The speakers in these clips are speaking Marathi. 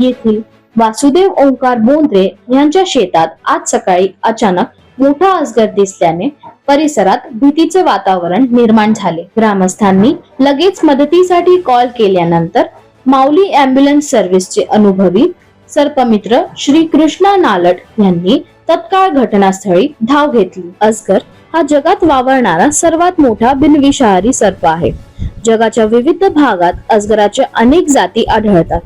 येथील वासुदेव ओंकार बोंद्रे यांच्या शेतात आज सकाळी अचानक मोठा अजगर दिसल्याने परिसरात भीतीचे वातावरण निर्माण झाले. ग्रामस्थांनी लगेच मदतीसाठी कॉल केल्यानंतर माऊली अँब्युलन्स सर्व्हिसचे अनुभवी सर्पमित्र श्री कृष्णा नालट यांनी तत्काळ घटनास्थळी धाव घेतली. अजगर हा जगात वावरणारा सर्वात मोठा बिनविषारी सर्प आहे. जगाच्या विविध भागात अजगराच्या अनेक जाती आढळतात.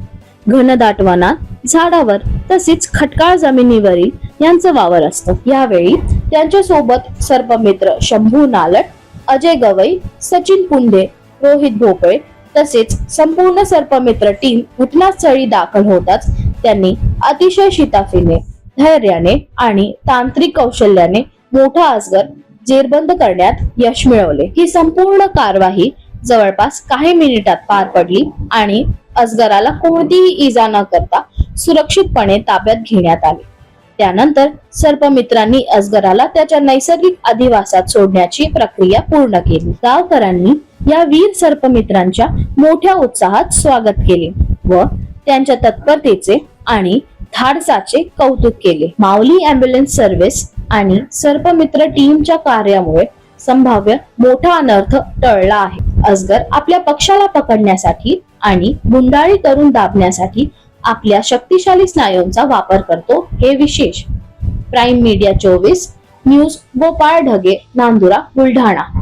घनदाट वनात झाडावर तसेच खटकाळ जमिनीवरील यांचं वावर असतं. यावेळी त्यांच्यासोबत सर्पमित्र शंभू नालट अजय गवई सचिन पुंडे रोहित भोपळे तसेच संपूर्ण सर्पमित्र टीम घटनास्थळी दाखल होताच त्यांनी अतिशय शिताफीने धैर्याने आणि तांत्रिक कौशल्याने मोठा अजगर जेरबंद करण्यात यश मिळवले. ही संपूर्ण कारवाही जवळपास काही मिनिटात पार पडली आणि अजगराला कोणतीही इजा न करता सुरक्षितपणे ताब्यात घेण्यात आले. त्यानंतर सर्पमित्रांनी अजगराला त्याच्या नैसर्गिक अधिवासात सोडण्याची प्रक्रिया पूर्ण केली. गावकऱ्यांनी या वीर सर्पमित्रांच्या मोठ्या उत्साहात स्वागत केले व त्यांच्या तत्परतेचे आणि धाडसाचे कौतुक केले. माऊली अँब्युलन्स सर्व्हिस आणि सर्पमित्र टीमच्या कार्यामुळे संभाव्य मोठा अनर्थ टळला आहे. अजगर आपल्या पक्षाला पकडण्यासाठी आणि गुंडाळी करून दाबण्यासाठी आपल्या शक्तिशाली स्नायूंचा वापर करतो हे विशेष. प्राईम मीडिया चोवीस न्यूज गोपाळ ढगे नांदुरा बुलढाणा.